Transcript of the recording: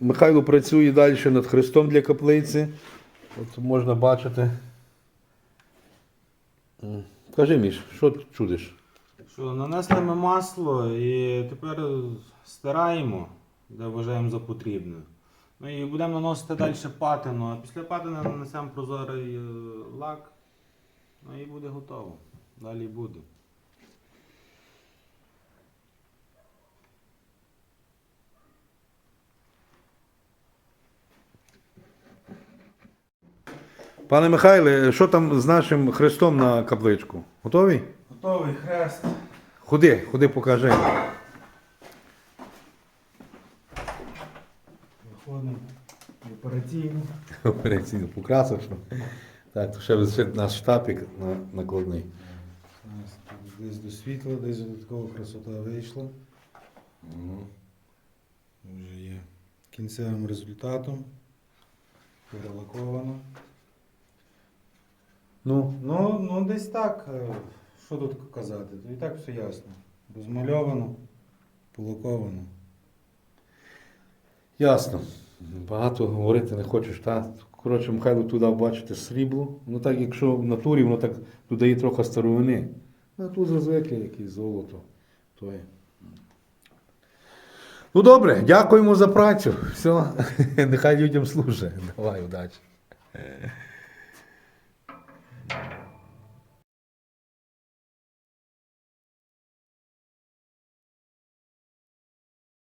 Михайло працює далі над Христом для каплиці. От можна бачити. Кажи, Міш, що чудиш? Що, нанесли ми масло і тепер стираємо, де вважаємо за потрібне. Ну і будемо наносити далі патину, а після патини нанесемо прозорий е, лак. Ну і буде готово. Далі буде. Пане Михайле, що там з нашим Христом на капличку? Готовий? Готовий хрест. Ходи, ходи, покажи. Виходимо в операційну. Операційно покрасив. що. Так, то ще висить наш штапік на, накладний. Тут Десь до світла, десь додаткова красота вийшла. Вже є кінцевим результатом. Перелаковано. Ну, Ну, ну десь так. е, Що тут казати? І так все ясно. Розмальовано, полаковано. ясно. Багато говорити не хочеш, так? Коротше, Михайло туди бачите срібло. Ну так, якщо в натурі, воно так додає трохи старовини. Ну, тут зазвики якесь золото. То є. Ну добре, дякуємо за працю. Все, нехай людям служить. Давай, удачі.